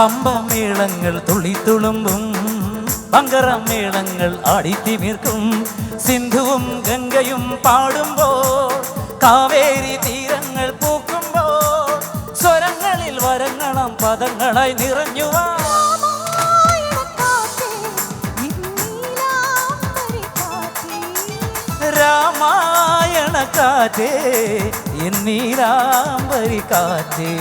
പമ്പമേളങ്ങൾ തുള്ളിത്തുളുമ്പും പങ്കറമേളങ്ങൾ ആടിത്തിമിർക്കും. സിന്ധുവും ഗംഗയും പാടുമ്പോൾ കാവേരി തീരങ്ങൾ പൂക്കുമ്പോൾ സ്വരങ്ങളിൽ വരങ്ങണം പദങ്ങളായി നിറഞ്ഞുവാ രാമായണ കാറ്റേ എന്നീരാംബരി കാറ്റേ.